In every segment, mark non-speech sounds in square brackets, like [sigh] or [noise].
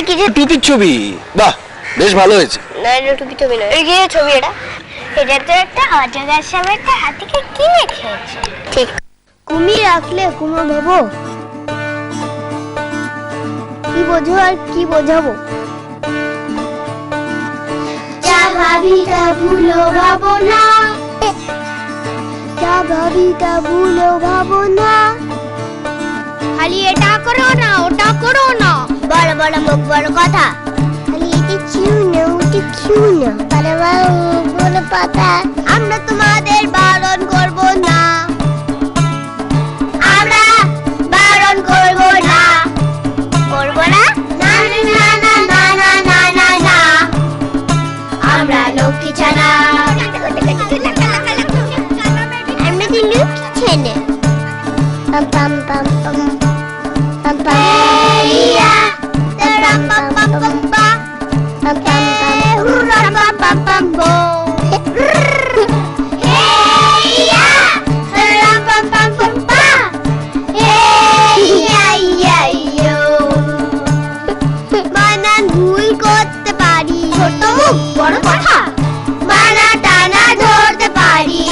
এ কি যে টুপির ছবি? বাহ বেশ ভালো হয়েছে। না এটা টুপি টুপি নয়। এই কি যে ছবি এটা? এটা তো একটা অজগর সামনে একটা হাতিকে কিনে খেয়েছে ঠিক। কুমির রাখলে কুমো ভাবো কি বোঝো আর কি বোঝাবো? যা ভাবি তা ভুলো ভাবো না। যা ভাবি তা ভুলো ভাবো না। খালি এটা করো না ওটা করো না। বড় বড় মুখ বড় কথা। এটা না ওটা না। কথা। আমরা তোমাদের বারণ করব না।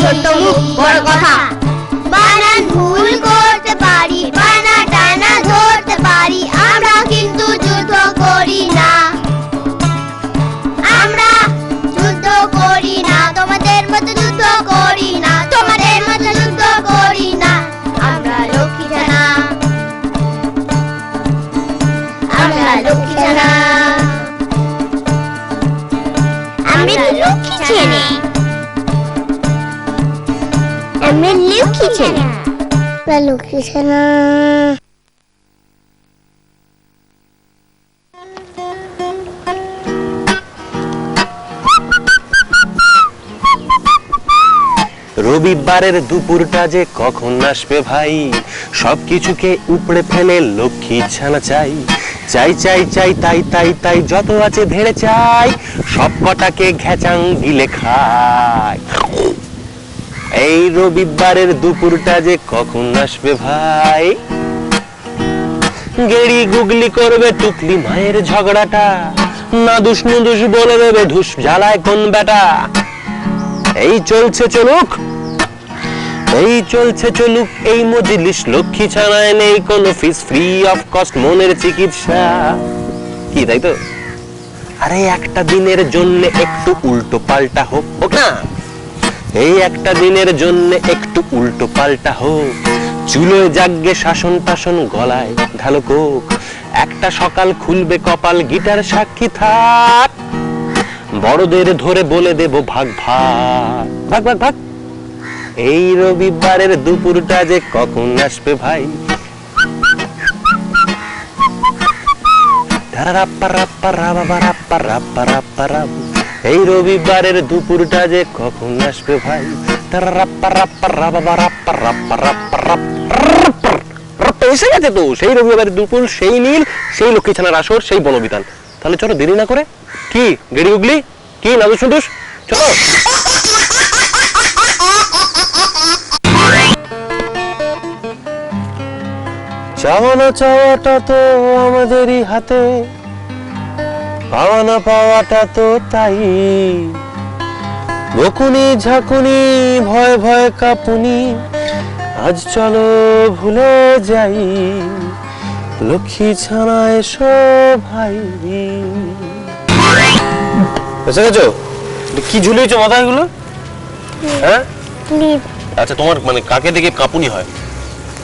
পারি ছোট মুখ বড় কথা। বানান ভুল করতে পারি বানা টানা ধরতে পারি। আমরা কিন্তু যুদ্ধ করি না। আমি লক্ষ্মী ছেলে লক্ষ্মী ছেলে রবিবারের দুপুরটা যে কখন আসবে ভাই? সবকিছুকে উপড়ে ফেলে লক্ষ্মী ছানা চাই। চাই চাই চাই তাই তাই তাই যত আছে ধেড়ে চাই সব কটাকে ঘেচাং গিলে খায়। এই রবিবারের দুপুরটা যে কখন আসবে ভাই? গেড়ি গুগলি করবে টুকলি মায়ের ঝগড়াটা না দুষ নুদুষ বলে দেবে ধুস জ্বালায় কোন বেটা এই চলছে চলুক, এই চলছে চলুক, এই মজলিস লক্ষ্মী ছাড়ায় নেই কোনো ফিস ফ্রি অফ কস্ট মনের চিকিৎসা। কি তাই তো? আরে একটা দিনের জন্য একটু উল্টো পাল্টা হোক হোক না? এই একটা দিনের জন্য একটু উল্টো পাল্টা হোক। চুলোয় জাগ্গে শাসন টাসন গলায় ঢালো কোক। একটা সকাল খুলবে কপাল গিটার সাক্ষী থাক। বড়দের ধরে বলে দেব ভাগ ভাগ। ভাগ ভাগ ভাগ। এই রবিবারের দুপুরটা যে কখন আসবে ভাই? রাপ্পা রাপ্পা রাবাবা রাপ্পা রাপ্পা রাপ্পা রাব। এই রবিবারের দুপুরটা যে কখন আসবে ভাই? এসে গেছে তো সেই রবিবারের দুপুর সেই নীল সেই লক্ষ্মী ছানার আসর সেই বনবিধান তাহলে চলো দেরি না করে কি গেড়ি উগলি কি নাদুস নুদুস চলো চাওয়া না চাওয়াটা তো আমাদেরই হাতে। পাওয়া না পাওয়াটা তো তাই। বকুনি, ঝাঁকুনি, ভয় ভয় কাপুনি, আজ চলো ভুলে যাই। লক্ষ্মী ছানা এসো ভাই এসে গেছো? কি ঝুলিয়েছো মাথায়গুলো হ্যাঁ? আচ্ছা তোমার মানে কাকে দেখে কাঁপুনি হয়?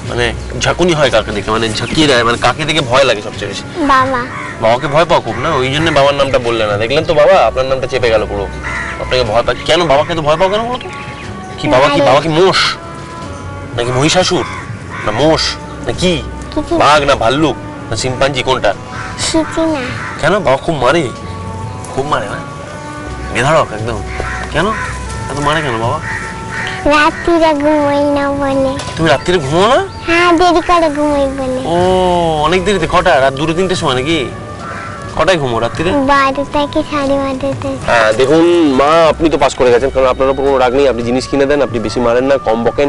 মানে ঝাঁকুনি হয় কাকে দেখে? মানে ঝাঁকিয়ে দেয় মানে কাকে দেখে ভয় লাগে সবচেয়ে বেশি? বাবা। বাবাকে ভয় পাও খুব না? ওই জন্য বাবার নামটা বললে না। দেখলেন তো বাবা আপনার নামটা চেপে গেল পুরো। আপনাকে ভয় পায় কেন বাবাকে তো ভয় পাও কেন বলো কি বাবা কি বাবা কি মোষ? নাকি মহিষাসুর? না মোষ? না কি? বাঘ না ভাল্লুক? না সিম্পাঞ্জি কোনটা? কেন? বাবা খুব মারে। খুব মারে না বেধারক একদম। কেন? এত মারে কেন বাবা? রাত্রিরে ঘুমাই না বলে। তুমি রাত্রিরে ঘুমো না? হ্যাঁ দেরি করে ঘুমাই বলে। ও অনেক দেরিতে কটা? রাত দুটো তিনটের সময় নাকি? কটায় ঘুমো রাত্রিরে? বারো থেকে সাড়ে বারোটা হ্যাঁ দেখুন মা আপনি তো পাস করে গেছেন কারণ আপনার উপর কোনো রাগ নেই আপনি জিনিস কিনে দেন আপনি বেশি মারেন না কম বকেন।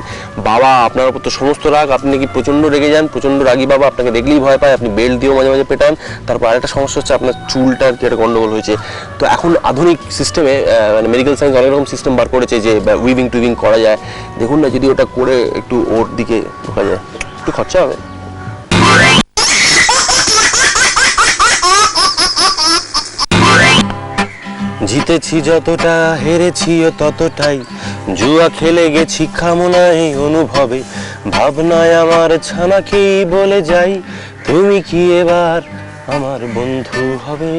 বাবা আপনার উপর তো সমস্ত রাগ আপনি কি প্রচণ্ড রেগে যান প্রচণ্ড রাগী বাবা আপনাকে দেখলেই ভয় পায় আপনি বেল্ট দিয়েও মাঝে মাঝে পেটান। তারপর আরেকটা সমস্যা হচ্ছে আপনার চুলটা আর কি একটা গন্ডগোল হয়েছে। তো এখন আধুনিক সিস্টেমে মানে মেডিকেল সায়েন্স অনেক রকম সিস্টেম বার করেছে যে উইভিং টুইভিং করা যায়। দেখুন না যদি ওটা করে একটু ওর দিকে ঢোকা যায় একটু খরচা হবে। জিতেছি যতটা হেরেছিও ততটাই। জুয়া খেলে গেছি খামনায় অনুভবে। ভাবনায় আমার ছানাকেই বলে যাই তুমি কি এবার আমার বন্ধু হবে?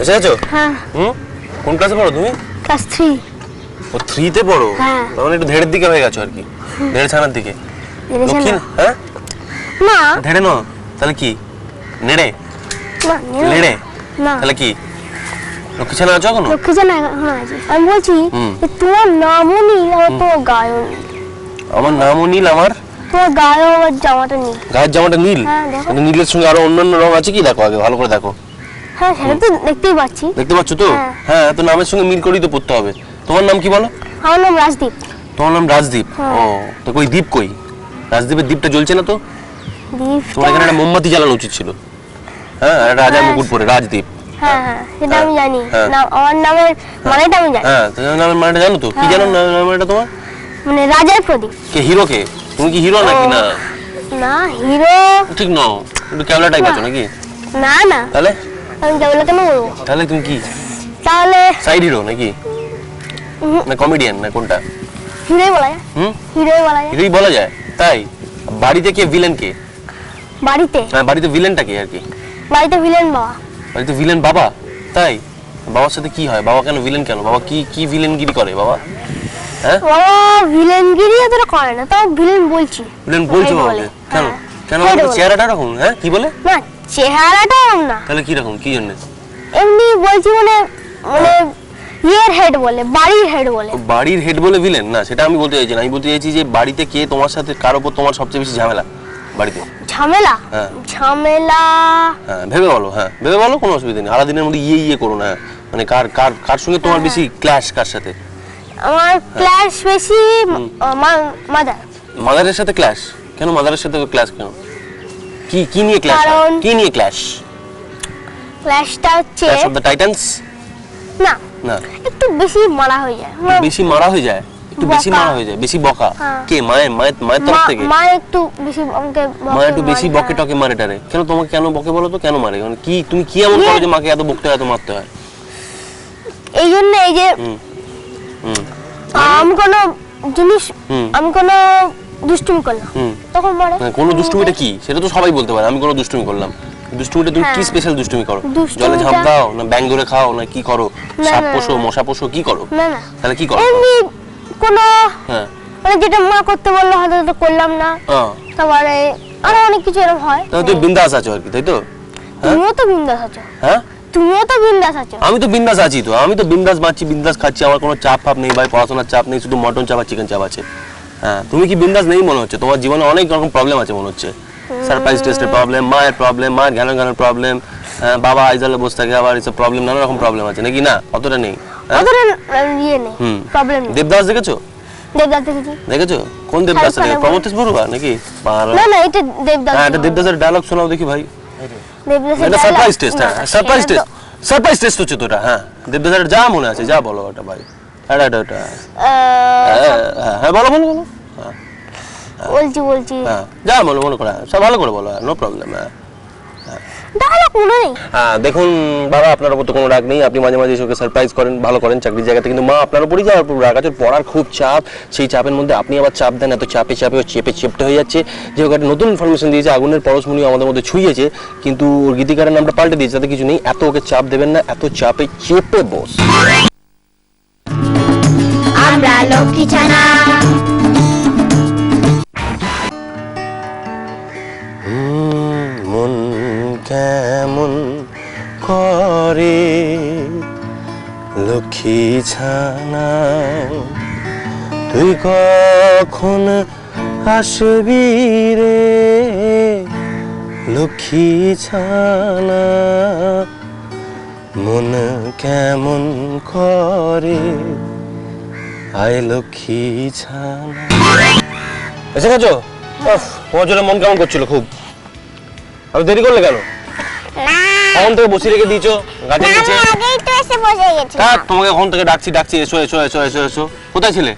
এসে আছো? হ্যাঁ। হুম? কোন ক্লাসে পড়ো তুমি? ক্লাস থ্রি ও থ্রিতে পড়ো? হ্যাঁ। তার মানে একটু ধেড়ের দিকে হয়ে গেছো আর কি। ধেড়ে ছানার দিকে। দক্ষিণ? হ্যাঁ? না। ধেড়ে ন তাহলে কি? নেড়ে? নেড়ে। তাহলে কি? লক্ষ্মী ছানা আছো এখনও লক্ষ্মী এখন আছে আমি বলছি তোমার নামও নীল আর তোমার গায়েও নীল। আমার নামও নীল আমার? তোমার গায়েও আবার জামাটা নীল। গায়ের জামাটা নীল? হ্যাঁ, দেখো। নীলের সঙ্গে আরও অন্যান্য রং আছে কি? দেখো আগে ভালো করে দেখো। হ্যাঁ সেটা তো দেখতেই পাচ্ছি। দেখতে পাচ্ছ তো? হ্যাঁ। হ্যাঁ তো নামের সঙ্গে মিল করেই তো পড়তে হবে। তোমার নাম কি বলো? আমার নাম রাজদীপ। তোমার নাম রাজদীপ? হ্যাঁ। ও তো কই দীপ কই? রাজদীপের দীপটা জ্বলছে না তো? তোমার এখানে একটা মোমবাতি জ্বালানো উচিত ছিল। হ্যাঁ হ্যাঁ। মুকুট পরে রাজদীপ। হ্যাঁ হ্যাঁ সেটা আমি জানি। হ্যাঁ। না আমার নামের মানেটা আমি জানি। হ্যাঁ তো নামের মানেটা জানো তো? কি হ্যাঁ। জানো নামের মানেটা তোমার? মানে রাজার প্রদীপ। কে হিরো কে? তুমি কি হিরো নাকি না? না হিরো ঠিক নও একটু ক্যামেরা টাইপ আছো নাকি? না না। তাহলে? আমি কেবল কেন বলব তাহলে তুমি কি? তাহলে সাইড হিরো নাকি? না কমেডিয়ান না কোনটা? হিরোই বলা যায়। হুম? হিরোই বলা যায়। হিরোই বলা যায়? তাই? বাড়িতে কে ভিলেন কে? বাড়িতে। হ্যাঁ বাড়িতে ভিলেনটা কে আর কি? বাড়িতে ভিলেন বাবা। ভিলেন বাবা। তাই? বাবার সাথে কি হয়? বাবা কেন ভিলেন কেন? বাবা কি কি ভিলেনগিরি করে বাবা? হ্যাঁ? বাবা ভিলেনগিরি এতটা করে না তাও ভিলেন বলছি। ভিলেন বলছো বাবাকে? কেন? হ্যাঁ, কেন চেহারাটা এরকম হ্যাঁ? কি বলে? না চেহারাটা না। তাহলে কি রকম কি জন্য? এমনি বলছি মানে মানে ইয়ের হেড বলে বাড়ির হেড বলে। বাড়ির হেড বলে ভিলেন না সেটা আমি বলতে চাইছি না। আমি বলতে চাইছি যে বাড়িতে কে তোমার সাথে কার উপর তোমার সবচেয়ে বেশি ঝামেলা? বাড়িতে। ঝামেলা? হ্যাঁ। ঝামেলা। হ্যাঁ ভেবে বলো হ্যাঁ ভেবে বলো কোনো অসুবিধা নেই। আলাদিনের মধ্যে ইয়ে ইয়ে করো না। মানে কার কার কার সঙ্গে তোমার বেশি ক্লাশ কার সাথে? আমার ক্লাস বেশি মাদার মাদারের সাথে ক্লাশ কেন মাদারের সাথে ক্লাশ কেন? কি কি নিয়ে ক্লাশ কারণ- কি নিয়ে ক্লাশ ক্লাসটা হচ্ছে ক্লাশ অফ দ্য টাইটান্স না না। একটু বেশি মারা হয়ে যায়। বেশি মারা হয়ে যায়? একটু বেশি। মারা হয়ে যায় বেশি বকা। হ্যাঁ। কে মায়ের মায়ের মায়ের তরফ থেকে? মা একটু বেশি আমাকে বকে, মা একটু বেশি বকে হ্যাঁ। টকে মারে টারে। কেন তোমাকে কেন বকে বলো তো? কেন মারে? মানে কি তুমি কি এমন করো যে মাকে এত বকতে হয় এত মারতে হয়? এই জন্য এই যে আমি কোনো জিনিস। আমি কোনো দুষ্টুমি করলাম তখন মারে। হ্যাঁ, কোনো দুষ্টুমিটা কি? সেটা তো সবাই বলতে পারে আমি কোনো দুষ্টুমি করলাম। দুষ্টুমিটা তুমি কি হ্যাঁ। স্পেশাল দুষ্টুমি করো? জলে ঝাঁপ দাও না ব্যাং ধরে খাও না কি করো? সাপ পোষো মশা পোষো কি করো? না না। তাহলে কি করো? কোনো হ্যাঁ। মানে যেটা মা করতে বলল হয়তো তো করলাম না। হ্যাঁ। তারপরে আরও অনেক কিছু এরকম হয়। তাহলে তুমি বিন্দাস আছো আর কি তাই তো? তুমিও তো বিন্দাস আছো। হ্যাঁ? তুমিও তো বিন্দাস আছো। আমি তো বিন্দাস আছি তো আমি তো বিন্দাস বাঁচছি বিন্দাস খাচ্ছি আমার কোনো চাপ ফাপ নেই ভাই পড়াশোনার চাপ নেই শুধু মটন চাপ আর চিকেন চাপ আছে। হ্যাঁ তুমি কি বিন্দাস নেই মনে হচ্ছে? তোমার জীবনে অনেক রকম প্রবলেম আছে মনে হচ্ছে। সারপ্রাইজ টেস্টের প্রবলেম মায়ের প্রবলেম মায়ের প্রবলেম বাবা আইজালে বসে থাকে আবার এসব প্রবলেম নানা রকম প্রবলেম আছে নাকি না? অতটা নেই। হ্যাঁ? ওদের ইয়ে নেই প্রবলেম নেই। দেবদাস দেখেছ? দেবদাস দেখেছি। দেখেছ? কোন দেবদাস শাহরুখ বড়ুয়া নাকি? না না এটা দেবদাস হ্যাঁ এটা দেবদাসের ডায়লগ শোনাও দেখি ভাই। এটা সারপ্রাইজ টেস্ট হ্যাঁ সারপ্রাইজ সেটা টেস্ট সারপ্রাইজ টেস্ট হচ্ছে তো এটা হ্যাঁ। দেবদাসের যা মনে আছে যা বলো ওটা ভাই। এটা এটা এটা। হ্যাঁ, হ্যাঁ, হ্যাঁ বলো বলো বলো। হ্যাঁ, বলছি বলছি। হ্যাঁ যা বলো মনে করো হ্যাঁ, সব ভালো করে বলো নো প্রবলেম হ্যাঁ। মনে নেই। হ্যাঁ দেখুন বাবা আপনার উপর তো কোনো রাগ নেই। আপনি মাঝে মাঝে এসে ওকে সারপ্রাইজ করেন ভালো করেন চাকরির জায়গাতে কিন্তু মা আপনার উপরই যাওয়ার উপর রাগ আছে। পড়ার খুব চাপ। সেই চাপের মধ্যে আপনি আবার চাপ দেন এত চাপে চাপে ও চেপে চেপটে হয়ে যাচ্ছে। যে ওকে একটা নতুন ইনফরমেশন দিয়েছে আগুনের পরশমণি আমাদের মধ্যে ছুঁয়েছে কিন্তু ওর গীতিকারের নামটা পাল্টে দিয়েছে তাতে কিছু নেই। এত ওকে চাপ দেবেন না এত চাপে চেপে বস। আমরা লক্ষ্মী ছানা লক্ষ্মী ছানা তুই কখন আসবি রে? লক্ষ্মী ছানা, মন কেমন করে? আয় লক্ষ্মী ছানা। এসে গেছো? তোমার জন্য মন কেমন করছিল খুব। আর দেরি করলে কেন? কখন থেকে বসিয়ে রেখে দিয়েছ গাছের নিচে আগেই তো এসে বসে গেছি থাক তোমাকে কখন থেকে ডাকছি ডাকছি এসো এসো এসো এসো এসো। কোথায় ছিলে?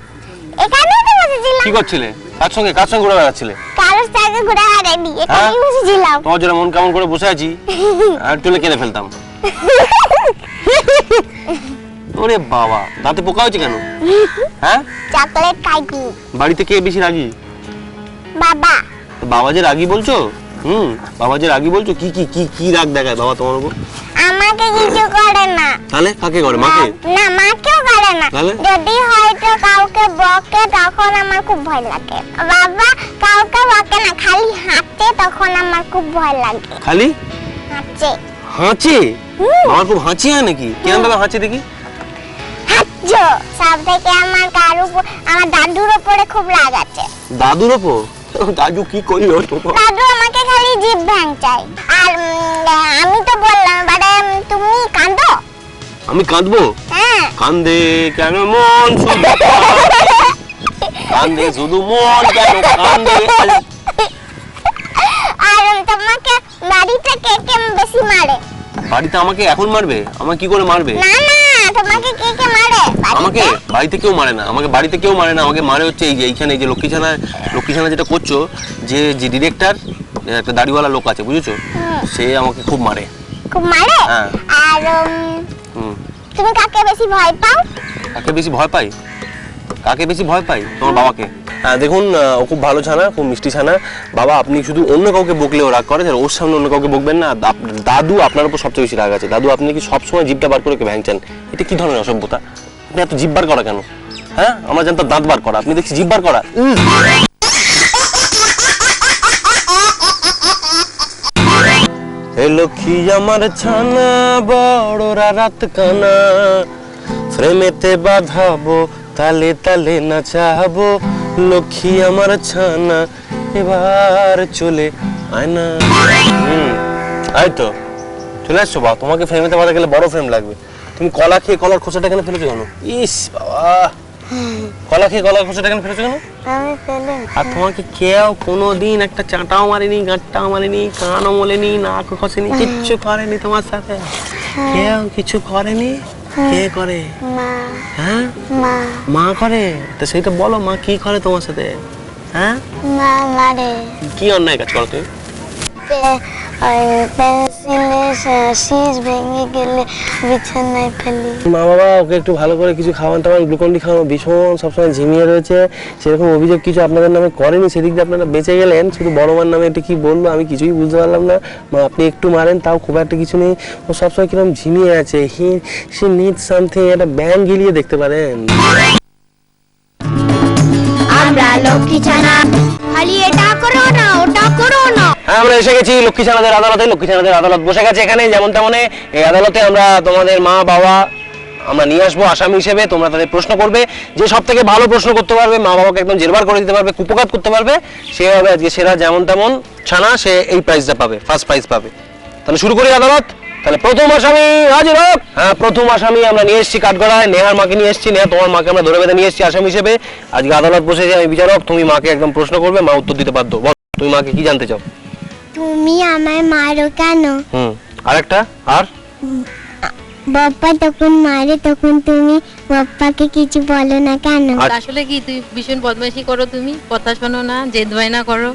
এখানেই তো বসেছিলাম। কি করছিলে? কার সঙ্গে? কার সঙ্গে ঘুরে বেড়াচ্ছিলে? কারোর সাথে ঘুরে বেড়াইনি হ্যাঁ? এখানেই বসেছিলাম। তোমার জন্য মন কেমন করে বসে আছি? [laughs] আর তুলে কেটে ফেলতাম। ওরে বাবা দাঁতে পোকা হয়েছে কেন? হ্যাঁ? চকলেট খাইছি বাড়িতে কে বেশি রাগি? বাবা। বাবা যে রাগি বলছো? হুম বাবা যে রাগি বলছো? কি কি কি কি রাগ দেখায় বাবা তোমার উপর? আমাকে কিছু করে না। তাহলে কাকে করে? মাকে? না মাকেও করে না। তাহলে? যদি হয়তো কাউকে বকে তখন আমার খুব ভয় লাগে। বাবা কাউকে বকে না খালি হাঁটে তখন আমার খুব ভয় লাগে। খালি? হাঁটছে হাঁচে? আমার খুব হাঁচি হয় নাকি? কেরম ভাবে হাঁচি দেখি? হাঁটছো। সব থেকে আমার কার উপর আমার দাদুর উপরে খুব রাগ আছে। দাদুর ওপর? [laughs] দাদু কি করল তোমার? দাদু আমাকে খালি জিভ ভাঙচাই আর আমি তো বললাম বারে তুমি কাঁদো? আমি কাঁদবো? হ্যাঁ। কান্দে কেন মন শুধু? কান্দে শুধু মন কেন কান্দে? আর তোমাকে বাড়িতে কে কে বেশি মারে? বাড়িতে আমাকে এখন মারবে? আমাকে কি করে মারবে? না না তোমাকে কে কে মারে? আমাকে বাড়িতে? কেউ মারে না। আমাকে বাড়িতে কেউ মারে না। আমাকে মারে হচ্ছে এই যে এইখানে যে লক্ষ্মীছানা লক্ষ্মীছানা লক্ষ্মী যেটা করছ যে যে ডিরেক্টর একটা দাড়িওয়ালা লোক আছে বুঝেছ? সে আমাকে খুব মারে। খুব মারে? হ্যাঁ। আর তুমি কাকে বেশি ভয় পাও? কাকে বেশি ভয় পাই? কাকে বেশি ভয় পাই তোমার বাবাকে? হ্যাঁ দেখুন ও খুব ভালো ছানা, খুব মিষ্টি ছানা। বাবা, আপনি শুধু অন্য কাউকে বকলেও রাগ করে আর ওর সামনে অন্য কাউকে বকবেন না। দাদু আপনার উপর সবচেয়ে বেশি রাগ আছে। দাদু, আপনি কি সবসময় জিভটা বার করে ভ্যাংচান এটা কি ধরনের অসভ্যতা? আপনি এত জিভ বার করা কেন? হ্যাঁ? আমরা জানতাম দাঁত বার করা। আপনি দেখছি জিভ বার করা। লক্ষ্মী, আমার ছানা বড় রাত কানা ফ্রেমেতে বাঁধাবো তালে তালে নাচাবো লক্ষ্মী আমার ছানা এবার চলে আয়না। হুম এই তো চলে আসছো বা তোমাকে ফ্রেমেতে বাঁধা গেলে বড় ফ্রেম লাগবে। তুমি কলা খেয়ে কলার খোসাটা কেন ফেলেছো কেন? ইস বাবা কলা খেয়ে কলার খোসাটা কেন ফেলেছো কেন? আর তোমাকে কেউ কোনোদিন একটা চাটাও মারেনি গাঁটটাও মারেনি কানও মোলেনি নাক খসেনি কিচ্ছু করেনি তোমার সাথে। কেউ কিছু করেনি? কে করে? মা হ্যাঁ? মা। মা করে? তো সেইটা বলো মা কি করে তোমার সাথে? হ্যাঁ? মা মারে। কি অন্যায় কাজ করো তুমি? শীষ ভেঙে গেলে বিছানায় ফেলি। মা বাবা ওকে একটু ভালো করে কিছু খাওয়ান টাওয়ান গ্লুকন্ডি খাওয়ানো ভীষণ সবসময় ঝিমিয়ে রয়েছে। সেরকম অভিযোগ কিছু আপনাদের নামে করেনি সেদিক দিয়ে আপনারা বেঁচে গেলেন। শুধু বড় মার নামে একটু কি বলব আমি কিছুই বুঝতে পারলাম না। মা আপনি একটু মারেন তাও খুব একটা কিছু নেই। ও সবসময় কীরকম ঝিমিয়ে আছে হি সে নিড সামথিং একটা ব্যাং গিলিয়ে দেখতে পারেন। আমরা লক্ষ্মী ছানা খালি এটা করো না ওটা করো না। আমরা এসে গেছি লক্ষ্মী ছানাদের আদালতে, লক্ষ্মী ছানাদের আদালত বসে গেছে এখানে, যেমন তেমন এই আদালতে আমরা তোমাদের মা, বাবা, আমরা নিয়ে আসব আসামি হিসেবে, তোমরা তাদের প্রশ্ন করবে। যে সব থেকে ভালো প্রশ্ন করতে পারবে, মা বাবাকে একদম জেরবার করে দিতে পারবে, কুপকাত করতে পারবে, সে হবে আজকে সেরা যেমন তেমন ছানা, সে এই প্রাইজটা পাবে ফার্স্ট প্রাইজ পাবে। তাহলে শুরু করি আদালত। তাহলে প্রথম আসামি হাজির হোক। হ্যাঁ প্রথম আসামি আমরা নিয়ে এসেছি কাঠগড়ায়, নেহার মাকে নিয়ে এসেছি, নেহা তোমার মাকে আমরা ধরে বেঁধে নিয়ে এসেছি আসামি হিসেবে। আজকে আদালত বসেছে, আমি বিচারক, তুমি মাকে একদম প্রশ্ন করবে, মা উত্তর দিতে বল, তুমি মাকে কি জানতে চাও? তুমি আমায় মারো কেন? হুম আরেকটা আর? বাপ্পা তখন মারে তখন তুমি বাপ্পাকে কিছু বলো না কেন? আচ্ছা। আসলে কি তুই ভীষণ বদমাইশি করো তুমি কথা শোনো না জেদ না করো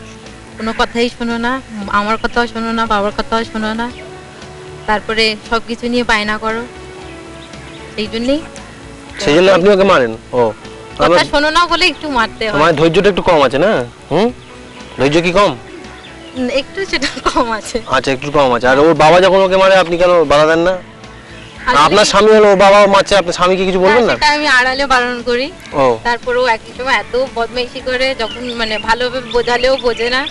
কোনো কথাই শোনো না আমার কথাও শোনো না বাবার কথাও শোনো না তারপরে সব কিছু নিয়ে বায়না করো সেই জন্যই। সেই জন্য আপনি ওকে মারেন? ও কথা শোনো না বলে একটু মারতে হয়। তোমার ধৈর্যটা একটু কম আছে না? হুম? ধৈর্য কি কম? একটু সেটা কম আছে। আচ্ছা একটু কম আছে। আর ওর বাবা যখন ওকে মারে আপনি কেন বাধা দেন না? আপনার স্বামী হলো বাবা মারছে আপনার স্বামীকে কিছু বলবেন না? সেটা আমি আড়ালে বারণ করি। ও। এক সময় এত বদমাইশি করে যখন মানে ভালোভাবে বোঝালেও বোঝে না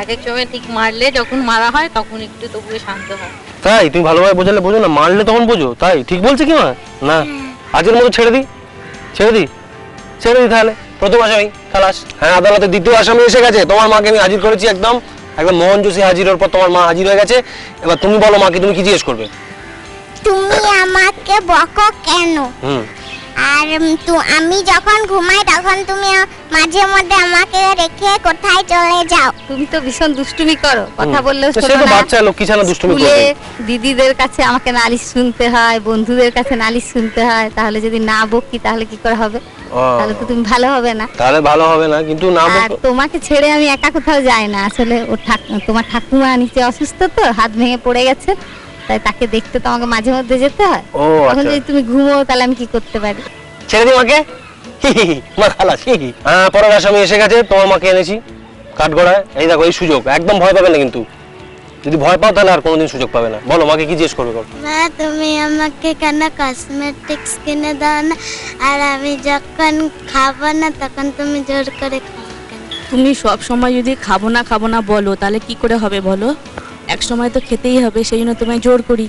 এক এক সময় ঠিক মারলে যখন মারা হয় তখন একটু তবুও শান্ত হয়। তাই? তুমি ভালোভাবে বোঝালে বোঝো না মারলে তখন বোঝো। তাই? ঠিক বলছে কি মা? না। আজকের মতো ছেড়ে দিই ছেড়ে দিই ছেড়ে দিই তাহলে। প্রথম আসামি খালাস। হ্যাঁ আদালতে দ্বিতীয় আসামি এসে গেছে। তোমার মাকে আমি হাজির করেছি একদম। একদম মোহন জোশী হাজির হওয়ার পর তোমার মা হাজির হয়ে গেছে। এবার তুমি বলো মাকে তুমি কি জিজ্ঞেস করবে? তুমি আমাকে বকো কেন? হুম। আর তু আমি যখন ঘুমাই তখন তুমি মাঝে মধ্যে আমাকে রেখে কোথায় চলে যাও। তুমি তো ভীষণ দুষ্টুমি করো কথা বললেও শোনো না। বাচ্চা লক্ষ্মী ছানা দুষ্টুমি করবে। দিদিদের কাছে আমাকে নালিশ শুনতে হয় বন্ধুদের কাছে নালিশ শুনতে হয় তাহলে যদি না বকি তাহলে কি করে হবে? তাহলে তো তুমি ভালো হবে না। তাহলে ভালো হবে না কিন্তু না আর তোমাকে ছেড়ে আমি একা কোথাও যাই না। আসলে ও তোমার ঠাকুমা নিচে অসুস্থ তো হাত ভেঙে পড়ে গেছে। তাই তাকে দেখতে তো আমাকে মাঝে মধ্যে যেতে হয়। ও এখন আচ্ছা। যদি তুমি ঘুমো তাহলে আমি কি করতে পারি? ছেড়ে দিই মাকে? মা খালাস। হ্যাঁ পরের আসামি এসে গেছে তোমার মাকে এনেছি কাঠগড়ায়। এই দেখো এই সুযোগ একদম ভয় পাবে না কিন্তু। যদি ভয় পাও তাহলে আর কোনোদিন সুযোগ পাবে না। বলো মাকে কি জিজ্ঞেস করবে বলো। মা তুমি আমাকে কেন কসমেটিক্স কিনে দাও না? আর আমি যখন খাব না তখন তুমি জোর করে খাও তুমি সব সময় যদি খাব না খাব না বলো তাহলে কি করে হবে বলো? এক সময় তো খেতেই হবে সেই জন্য তোমায় জোর করি।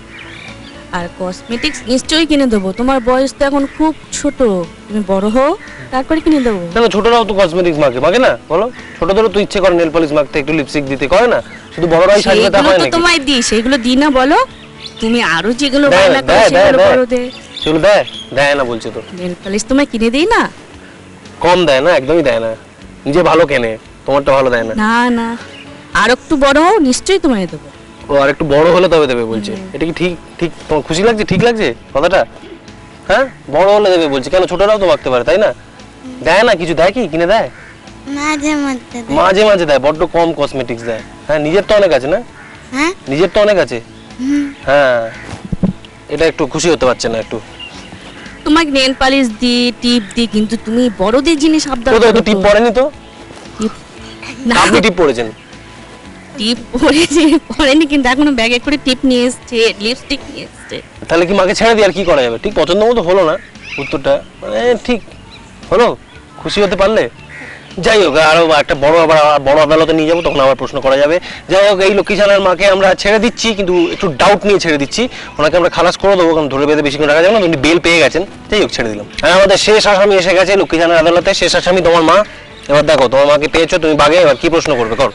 আর কসমেটিক্স নিশ্চয়ই কিনে দেবো। তোমার বয়স তো এখন খুব ছোট। তুমি বড় হও তারপরে কিনে দেবো। কেন ছোটরাও তো কসমেটিক্স মাকে মাকে না? বলো। ছোটদেরও তো ইচ্ছে করে নেল পলিশ মাখতে একটু লিপস্টিক দিতে। করে না? শুধু বড়রাই সাজবে তা হয় তো তোমায় দিই সেইগুলো দিই না বলো। তুমি আরও যেগুলো বায়না করো সেগুলো। বড় দে। সেগুলো দেয়? দেয় না বলছে তো। নেল পালিশ তোমায় কিনে দিই না? কম দেয় না একদমই দেয় না। নিজে ভালো কেনে তোমারটা ভালো দেয় না। না না। আর একটু বড় হও নিশ্চয়ই তোমায় দেবো। ও আর একটু বড় হলে তবে দেবে বলছে। এটা কি ঠিক ঠিক? তোমার খুশি লাগছে? ঠিক লাগছে? কথাটা? হ্যাঁ? বড় হলে দেবে বলছে। কেন? ছোটরাও তো মাখতে পারে তাই না? দেয় না? কিছু দেয় কি? কিনে দেয়? মাঝে দেয়। মাঝে মাঝে দেয় বড্ড কম কসমেটিক্স দেয়। হ্যাঁ নিজের তো অনেক আছে না? হ্যাঁ? নিজের তো অনেক আছে? হ্যাঁ। এটা একটু খুশি হতে পারছে না একটু। তোমাকে নেল পালিশ দিই টিপ দিই কিন্তু তুমি বড়দের জিনিস আবদার তো তো। টিপ তো। পড়েনি তো? টিপ- না। আপনি টিপ পড়েছেন। টিপ পরেছে পরেনি, কিন্তু এখনও ব্যাগে করে টিপ নিয়ে এসছে লিপস্টিক নিয়ে এসছে। তাহলে কি মাকে ছেড়ে দিয়ে আর কি করা যাবে? ঠিক পছন্দ মতো হলো না উত্তরটা। মানে ঠিক হলো, খুশি হতে পারলে। যাই হোক, আরও একটা বড় আবার বড় আদালতে নিয়ে যাব, তখন আবার প্রশ্ন করা যাবে। যাই হোক, এই লক্ষ্মী মাকে আমরা ছেড়ে দিচ্ছি, কিন্তু একটু ডাউট নিয়ে ছেড়ে দিচ্ছি। ওনাকে আমরা খালাস করে দেবো, কারণ ধরে বেঁধে বেশিক্ষণ রাখা যাবে না, উনি বেল পেয়ে গেছেন। যাই হোক, ছেড়ে দিলাম। আর আমাদের শেষ আসামি এসে গেছে লক্ষ্মী আদালতে। শেষ আসামি তোমার মা। এবার দেখো, তোমার মাকে পেয়েছ, তুমি বাগে, এবার কি প্রশ্ন করবে? কর।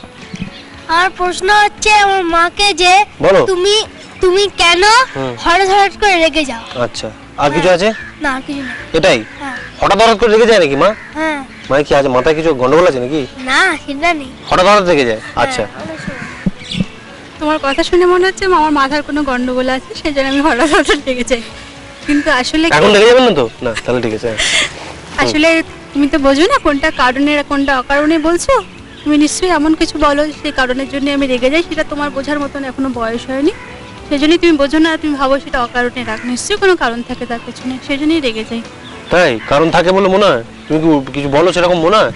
আমার প্রশ্ন হচ্ছে আমার মাকে যে বলো। তুমি তুমি কেন হঠাৎ হঠাৎ করে রেগে যাও? আচ্ছা। আর কিছু আছে? না আর কিছু না। এটাই? হ্যাঁ। হঠাৎ হঠাৎ করে রেগে যায় নাকি মা? হ্যাঁ। মানে কি আছে মাথায় কিছু গন্ডগোল আছে নাকি? না সেটা নেই। হঠাৎ হঠাৎ রেগে যায়? আচ্ছা। তোমার কথা শুনে মনে হচ্ছে আমার মাথার কোনো গন্ডগোল আছে সেই জন্য আমি হঠাৎ হঠাৎ রেগে যাই। কিন্তু আসলে এখন রেগে যাবেন না তো? না তাহলে ঠিক আছে। [laughs] আসলে তুমি তো বোঝো না কোনটা কারণে কোনটা অকারণে বলছো? তুমি নিশ্চয়ই এমন কিছু বলো সেই কারণের জন্য আমি রেগে যাই সেটা তোমার বোঝার মতন এখনও বয়স হয়নি। সেই জন্যই তুমি বোঝো না তুমি ভাবো সেটা অকারণে রাখ নিশ্চয়ই কোনো কারণ থাকে তার পেছনে সেই জন্যই রেগে যাই। তাই? কারণ থাকে বলে মনে হয়? তুমি কি কিছু বলো সেরকম মনে হয়?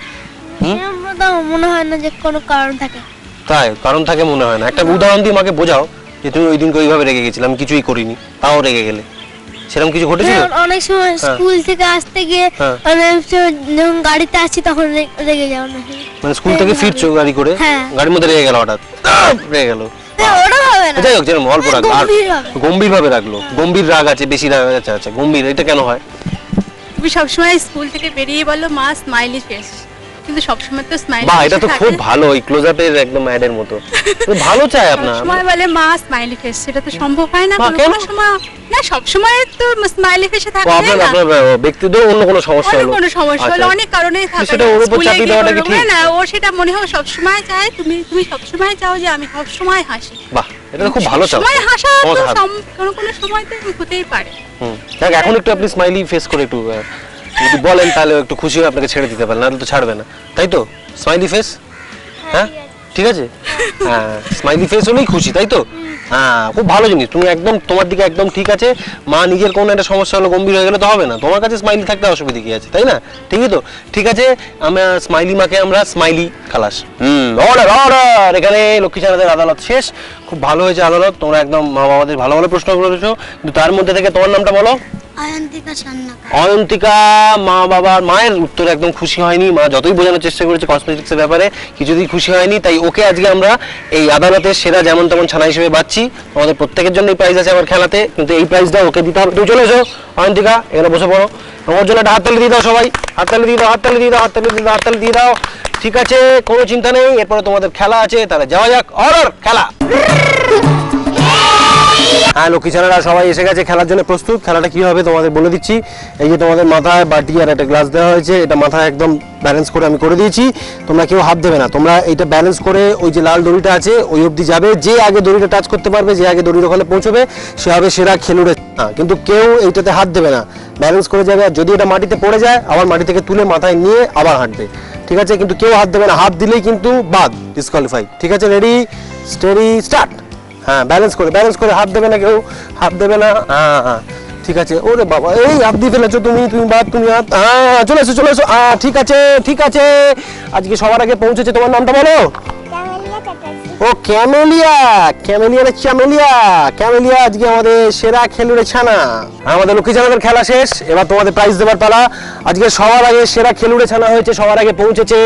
তো মনে হয় না যে কোনো কারণ থাকে। তাই? কারণ থাকে মনে হয় না। একটা উদাহরণ দিয়ে আমাকে বোঝাও যে তুমি ওই দিনকে ওইভাবে রেগে গেছিলে আমি কিছুই করিনি তাও রেগে গেলে। সেরকম কিছু ঘটেছিল? অনেক সময় স্কুল থেকে আসতে গিয়ে হ্যাঁ। অনেক সময় যখন গাড়িতে আসছি তখন রেগে যাও না মানে স্কুল থেকে ফিরছো গাড়ি করে? হ্যাঁ। গাড়ির মধ্যে রেগে গেল হঠাৎ! রেগে গেল। যাই হোক যেরকম অল্প রাগ। আর গম্ভীর ভাবে। গম্ভীর ভাবে রাখল গম্ভীর রাগ আছে বেশি রাগ আছে আচ্ছা গম্ভীর। এটা কেন হয়? তুমি সবসময় স্কুল থেকে বেরিয়ে বলো মা স্মাইলি ফেস। কিন্তু সবসময় তো স্মাইলি বাহ এটা তো খুব ভালো ওই ক্লোজ আপের একদম অ্যাডের মতো। ভালো চাই আপনার? সময় বলে মা স্মাইলি ফেস সেটা তো সম্ভব হয় না কোনো? সময় না সব সময় তো স্মাইলি ফেসে থাকা যায় আপনার আপনার ব্যক্তিগত অন্য কোনো সমস্যা হলো। কোনো সমস্যা হলো আচ্ছা। অনেক কারণেই থাকে। সেটা ওর উপর চাপিয়ে দেওয়াটা কি ঠিক? না ও সেটা মনে হয় সবসময় চায় তুমি তুমি সবসময় চাও যে আমি সবসময় হাসি। বাহ এটা তো খুব ভালো চাও। সময় হাসা তো কোনো কোনো সময় তো হতেই পারে। হুম দেখ এখন একটু আপনি স্মাইলি ফেস করে একটু যদি বলেন তাহলে একটু খুশি হয়ে আপনাকে ছেড়ে দিতে পারেন, নাহলে তো ছাড়বে না। তাই তো? স্মাইলি ফেস হ্যাঁ? ঠিক আছে? হ্যাঁ স্মাইলি ফেস হলেই খুশি, তাই তো? হ্যাঁ খুব ভালো জিনিস। তুমি একদম, তোমার দিকে একদম ঠিক আছে। মা নিজের কোনো একটা সমস্যা হলো গম্ভীর হয়ে গেলে তো হবে না। তোমার কাছে স্মাইলি থাকতে অসুবিধা কি আছে, তাই না? ঠিকই তো? ঠিক আছে, আমরা স্মাইলি মাকে আমরা স্মাইলি খালাস। হুম এখানে লক্ষ্মী চাঁদের আদালত শেষ। খুব ভালো হয়েছে আদালত। তোমরা একদম মা বাবাদের ভালো ভালো প্রশ্ন করেছ কিন্তু তার মধ্যে থেকে তোমার নামটা বলো। অয়ন্তিকা মা বাবার, মায়ের উত্তর একদম খুশি হয়নি। মা যতই বোঝানোর চেষ্টা করেছে কসমেটিক্স এর ব্যাপারে, কিছুতেই খুশি হয়নি। তাই ওকে আজকে আমরা এই আদালতের সেরা যেমন তেমন ছানা হিসেবে বাচ্ছি। আমাদের প্রত্যেকের জন্য এই প্রাইজ আছে আমার খেলাতে, কিন্তু এই প্রাইজটা ওকে দিতে হবে। তুমি চলে এসো। অয়ন্তিকা, এখানে বসে পড়ো। ওর জন্য একটা হাততালি দিয়ে দাও সবাই। হাততালি দিয়ে দাও, হাততালি দিয়ে দাও, হাততালি দিয়ে দাও, হাততালি দিয়ে দাও। ঠিক আছে, কোনো চিন্তা নেই। এরপরে তোমাদের খেলা আছে, তাহলে যাওয়া যাক। অর্ডার খেলা! লক্ষ্মী ছেলেরা সবাই এসে গেছে, খেলার জন্য প্রস্তুত। খেলাটা কি হবে তোমাদের বলে দিচ্ছি। এই যে তোমাদের মাথায় বাটি আর একটা গ্লাস দেওয়া হয়েছে, এটা মাথায় একদম ব্যালেন্স করে আমি করে দিয়েছি। তোমরা কেউ হাত দেবে না। তোমরা এইটা ব্যালেন্স করে ওই যে লাল দড়িটা আছে, ওই অবধি যাবে। যে আগে দড়িটা টাচ করতে পারবে, যে আগে দড়ির ওখানে পৌঁছবে, সে হবে সেরা খেলুড়ে। হ্যাঁ কিন্তু কেউ এইটাতে হাত দেবে না। ব্যালেন্স করে যাবে। আর যদি এটা মাটিতে পড়ে যায়, আবার মাটি থেকে তুলে মাথায় নিয়ে আবার হাঁটবে। ঠিক আছে? কিন্তু কেউ হাত দেবে না। হাত দিলেই কিন্তু বাদ ডিসকোয়ালিফাই ঠিক আছে? রেডি স্টেডি স্টার্ট হ্যাঁ ব্যালেন্স করে ব্যালেন্স করে হাত দেবে না কেউ, হাত দেবে না। হ্যাঁ হ্যাঁ ঠিক আছে। ওরে বাবা, এই হাত দিয়ে ফেলেছো তুমি তুমি বাদ, তুমি হাত হ্যাঁ চলে এসো চলে এসো। ঠিক আছে ঠিক আছে। আজকে সবার আগে পৌঁছেছে, তোমার নামটা বলো। ও ক্যামেলিয়া ক্যামেলিয়া রে চ্যামেলিয়া ক্যামেলিয়া আজকে আমাদের সেরা খেলুড়ে ছানা। আমাদের লক্ষ্মী ছানাদের খেলা শেষ, এবার তোমাদের প্রাইজ দেবার পালা। আজকে সবার আগে সেরা খেলুড়ে ছানা হয়েছে, সবার আগে পৌঁছেছে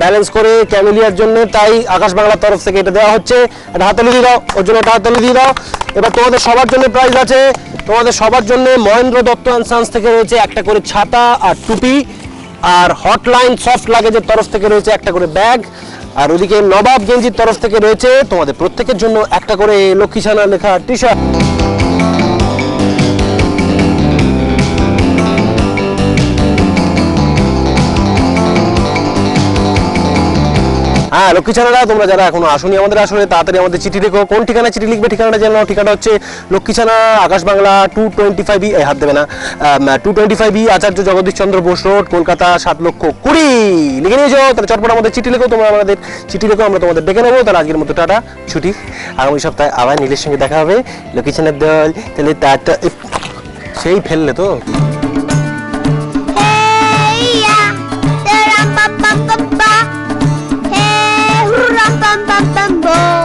ব্যালেন্স করে ক্যামেলিয়ার জন্য, তাই আকাশ বাংলার তরফ থেকে এটা দেওয়া হচ্ছে। এটা হাততালি দিয়ে দাও, ওর জন্য একটা হাততালি দিয়ে দাও। এবার তোমাদের সবার জন্য প্রাইজ আছে। তোমাদের সবার জন্য মহেন্দ্র দত্ত অ্যান্ড সান্স থেকে রয়েছে একটা করে ছাতা আর টুপি, আর হটলাইন সফট লাগেজের তরফ থেকে রয়েছে একটা করে ব্যাগ আর ওদিকে নবাব গেঞ্জির তরফ থেকে রয়েছে তোমাদের প্রত্যেকের জন্য একটা করে লক্ষ্মী ছানা লেখা টি শার্ট হ্যাঁ লক্ষ্মী ছানারা তোমরা যারা এখনও আসনি আমাদের আসলে তাড়াতাড়ি আমাদের চিঠি লেখো কোন ঠিকানা চিঠি লিখবে? ঠিকানাটা জেনে ঠিকানা হচ্ছে Lakshmi Chhana Akash Bangla two twenty five E হাত দেবে না। Two twenty five E Acharya Jagadish Chandra Bose road, Kolkata, সাত লক্ষ কুড়ি। লিখে নিয়ে যাও, তাহলে চটপট আমাদের চিঠি লেখো, তোমরা আমাদের চিঠি লেখো, আমরা তোমাদের ডেকে নেব। তাহলে আজকের মতো টাটা, ছুটি। আগামী সপ্তাহে আবার নীলের সঙ্গে দেখা হবে। লক্ষ্মী ছানার দল, তাহলে টাটা সেই ফেললে তো। Bye.